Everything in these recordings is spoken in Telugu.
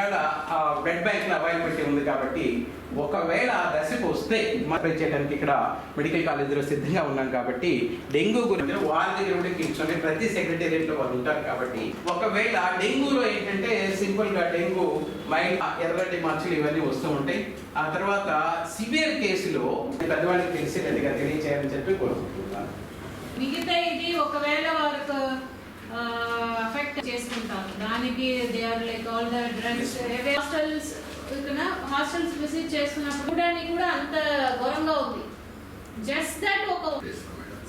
ఆ బ్లడ్ బ్యాంక్ అవైలబిలిటీ ఉంది కాబట్టి ఒకవేళ ఆ దశకు వస్తే మార్పై చేయడానికి ఇక్కడ మెడికల్ కాలేజీలో సిద్ధంగా ఉన్నాం కాబట్టి డెంగ్యూ గురించి వాళ్ళ దగ్గర కూర్చొని ప్రతి సెక్రటేరియట్లో వాళ్ళు ఉంటారు కాబట్టి ఒకవేళ డెంగ్యూలో ఏంటంటే సింపుల్గా డెంగ్యూ మైల్ ఎర్రటి మచ్చలు ఇవన్నీ వస్తూ ఉంటాయి. ఆ తర్వాత సివియర్ కేసులో పెద్దవాళ్ళకి తెలిసేటట్టుగా తెలియచేయాలని చెప్పి కోరుకుంటున్నాను. మిగతా ఇది ఒకవేళ వారికి అఫెక్ట్ చేసుకుంటారు. దానికి they are like all the drugs hostels hostels visit చేస్తున్నప్పుడు చూడడానికి కూడా అంత ఘోరంగా ఉంది. జస్ట్ దట్ ఒక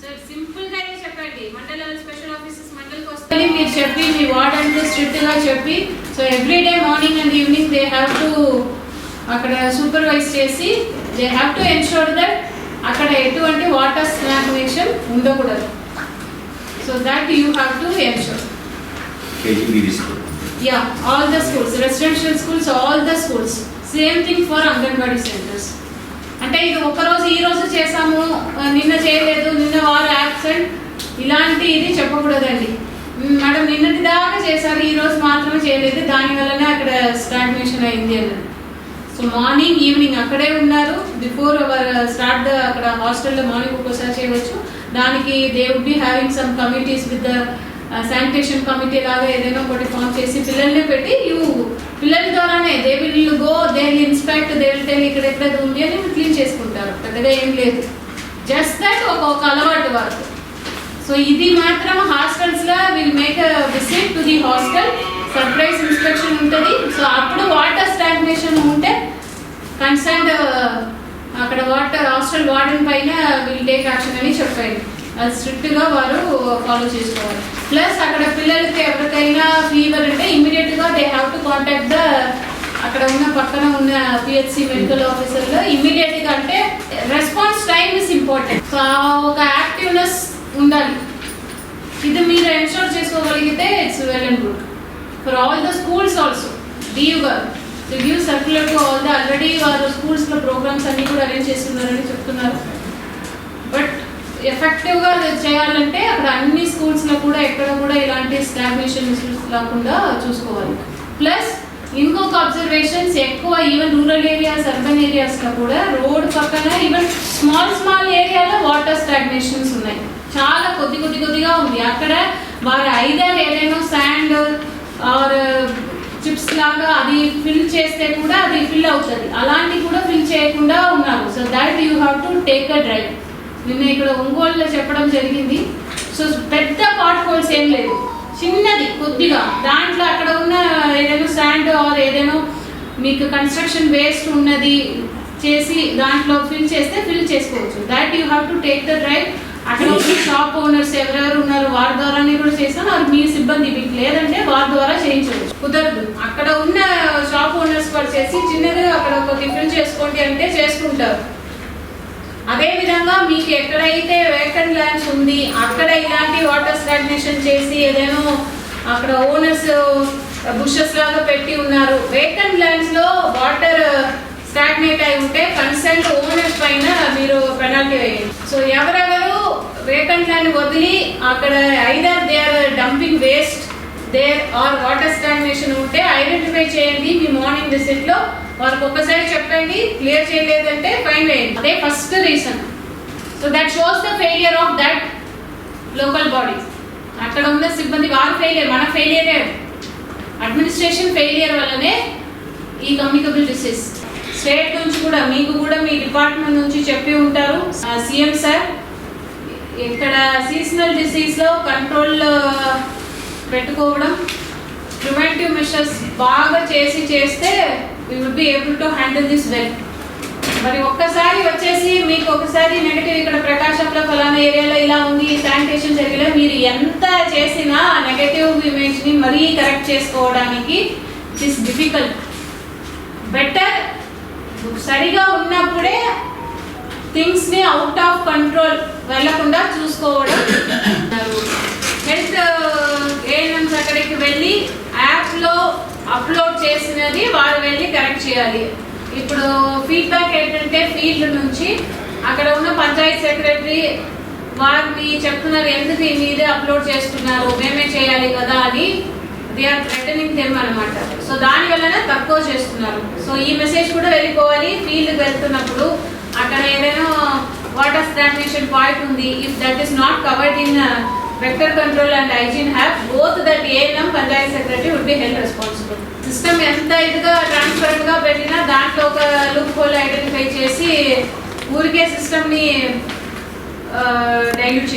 సార్ సింపుల్ గానే చెప్పండి. మండల స్పెషల్ ఆఫీసర్స్ మండలికి వస్తే మీరు చెప్పి మీ వార్డ్ అంటే స్ట్రిక్ట్గా చెప్పి so every day morning and evening they have to అక్కడ సూపర్వైజ్ చేసి they have to ensure that అక్కడ ఎటువంటి వాటర్ స్నాగ్నేషన్ ఉండకూడదు. So that you have to ensure KGBV school yeah all the schools residential schools all the schools same thing for anganwadi centres అంటే ఇది ఒక రోజు ఈ రోజు చేసాము నిన్న చేయలేదు నిన్న వారు యాబ్సెంట్ ఇలాంటి ఇది చెప్పకూడదండి. మేడం నిన్నటి దాకా చేశారు ఈ రోజు మాత్రమే చేయలేదు. దాని వల్లనే అక్కడ స్టాగ్నేషన్ అయింది అన్నది. సో మార్నింగ్ ఈవినింగ్ అక్కడే ఉన్నారు. బిఫోర్ అవర్ స్టార్ట్ అక్కడ హాస్టల్లో మార్నింగ్ ఒక్కోసారి చేయవచ్చు. దానికి they would be having some committees with the sanitation committee లాగా ఏదైనా ఒకటి ఫామ్ చేసి పిల్లల్ని పెట్టి యూ పిల్లల ద్వారానే they will go they will inspect they will tell ఇక్కడ ఎక్కడ ఉంది అని క్లీన్ చేసుకుంటారు. పెద్దగా ఏం లేదు. జస్ట్ దట్ ఒక ఒక అలవాటు వరకు సో ఇది మాత్రం హాస్టల్స్లో will make visit to the hostel surprise inspection ఉంటుంది. సో అప్పుడు వాటర్ స్టాగ్నేషన్ ఉంటే కన్సర్న్ అక్కడ వాటర్ హాస్టల్ వార్డెన్ పైన విల్ టేక్ యాక్షన్ అని చెప్పారు. అది స్ట్రిక్ట్గా వారు ఫాలో చేసుకోవాలి. ప్లస్ అక్కడ పిల్లలకి ఎవరికైనా ఫీవర్ ఉంటే ఇమీడియట్గా they have to contact the అక్కడ ఉన్న పక్కన ఉన్న పిహెచ్సి మెడికల్ ఆఫీసర్లో ఇమీడియట్గా అంటే రెస్పాన్స్ టైం ఇస్ ఇంపార్టెంట్ ఒక యాక్టివ్నెస్ ఉండాలి. ఇది మీరు ఎన్షోర్ చేసుకోగలిగితే it's well and good for all the schools also డీవ్ గారు give circular to all the already వారు స్కూల్స్లో ప్రోగ్రామ్స్ అన్ని కూడా అరేంజ్ చేస్తున్నారని చెప్తున్నారు. బట్ ఎఫెక్టివ్గా చేయాలంటే అక్కడ అన్ని స్కూల్స్లో కూడా ఎక్కడ కూడా ఇలాంటి స్టాగ్నేషన్ ఇష్యూస్ లేకుండా చూసుకోవాలి. ప్లస్ ఇంకొక అబ్జర్వేషన్స్ ఎక్కువ ఈవెన్ రూరల్ ఏరియాస్ అర్బన్ ఏరియాస్లో కూడా రోడ్ పక్కన ఈవెన్ స్మాల్ స్మాల్ ఏరియాలో వాటర్ స్టాగ్నేషన్స్ ఉన్నాయి. చాలా కొద్ది కొద్ది కొద్దిగా ఉంది. అక్కడ వారి ఐదారు ఏదైనా శాండ్ ఆర్ చిప్స్ లాగా అది ఫిల్ చేస్తే కూడా అది ఫిల్ అవుతుంది. అలాంటి కూడా ఫిల్ చేయకుండా ఉన్నారు. So that you have to take a drive నిన్న ఇక్కడ ఒంగోలులో చెప్పడం జరిగింది. సో పెద్ద పాట్ హోల్స్ ఏం లేదు. చిన్నది కొద్దిగా. దాంట్లో అక్కడ ఉన్న ఏదైనా శాండ్ ఆర్ ఏదైనా మీకు కన్స్ట్రక్షన్ వేస్ట్ ఉన్నది చేసి దాంట్లో ఫిల్ చేస్తే ఫిల్ చేసుకోవచ్చు. That you have to take the drive అక్కడ షాప్ ఓనర్స్ ఎవరెవరు ఉన్నారు వారి ద్వారానే కూడా చేస్తాను. వారు మీ సిబ్బంది మీకు లేదంటే వారి ద్వారా చేయించవచ్చు కుదరదు అక్కడ ఉన్న షాప్ ఓనర్స్ కూడా చేసి చిన్నగా అక్కడ ఒక టిఫిన్ చేసుకోండి అంటే చేసుకుంటారు. అదే విధంగా మీకు ఎక్కడైతే వేకెంట్ ల్యాండ్స్ ఉంది అక్కడ ఇలాంటి వాటర్ స్టాగ్నేషన్ చేసి ఏదైనా అక్కడ ఓనర్స్ బుషెస్ లాగా పెట్టి ఉన్నారు. వేకెంట్ ల్యాండ్స్లో వాటర్ స్టాగ్నేట్ అయి ఉంటే కన్సల్ట్ ఓనర్స్ పైన మీరు పెనాల్టీ వేయండి. సో ఎవరెవరు వేకెంట్ ల్యాండ్ వదిలి అక్కడ either they are dumping waste there are water stagnation ఉంటే ఐడెంటిఫై చేయండి. మీ మార్నింగ్ విజిట్లో వారికి ఒక్కసారి చెప్పండి. క్లియర్ చేయలేదంటే ఫైన్ వేయండి అదే first reason so that shows the failure of that local body అక్కడ ఉన్న సిబ్బంది వారి ఫెయిలియర్ మన ఫెయిలియరే అడ్మినిస్ట్రేషన్ ఫెయిలియర్ వల్లనే ఈ కమ్యూనికబుల్ డిసీజ్ స్టేట్ నుంచి కూడా మీకు కూడా మీ డిపార్ట్మెంట్ నుంచి చెప్పి ఉంటారు. సీఎం సార్ ఇక్కడ సీజనల్ డిసీజ్లో కంట్రోల్ పెట్టుకోవడం. ప్రివెంటివ్ మెషర్స్ బాగా చేసి చేస్తే we would be able to handle this well మరి ఒక్కసారి వచ్చేసి మీకు ఒకసారి నెగటివ్ ఇక్కడ ప్రకాశంలో ఫలానా ఏరియాలో ఇలా ఉంది శానిటేషన్ జరిగినా మీరు ఎంత చేసినా నెగటివ్ ఇమేజ్ని మరీ కరెక్ట్ చేసుకోవడానికి ఇట్ డిఫికల్ట్ బెటర్ సరిగా ఉన్నప్పుడే థింగ్స్ని అవుట్ ఆఫ్ కంట్రోల్ వెళ్ళకుండా చూసుకోవడం. హెల్త్ వెళ్ళి యాప్లో అప్లోడ్ చేసినది వారు వెళ్ళి కరెక్ట్ చేయాలి. ఇప్పుడు ఫీడ్బ్యాక్ ఏంటంటే ఫీల్డ్ నుంచి అక్కడ ఉన్న పంచాయత్ సెక్రటరీ వారిని చెప్తున్నారు ఎందుకు ఈ మీదే అప్లోడ్ చేస్తున్నారు? మేమే చేయాలి కదా అని దే ఆర్ థ్రెటనింగ్ దెమ్ అనమాట సో దాని వల్లనే తక్కువ చేస్తున్నారు. సో ఈ మెసేజ్ కూడా వెళ్ళిపోవాలి. ఫీల్డ్కి వెళ్తున్నప్పుడు అక్కడ ఏదైనా వాటర్ స్టాగ్నేషన్ పాయింట్ ఉంది. If that is not covered in vector control and hygiene have both that ANM panchayat secretary would be held responsible system ఎంత ఇదిగా ట్రాన్స్పరెంట్గా పెట్టినా దాంట్లో ఒక లుక్ హోల్ ఐడెంటిఫై చేసి ఊరికే సిస్టమ్ని డైల్యూట్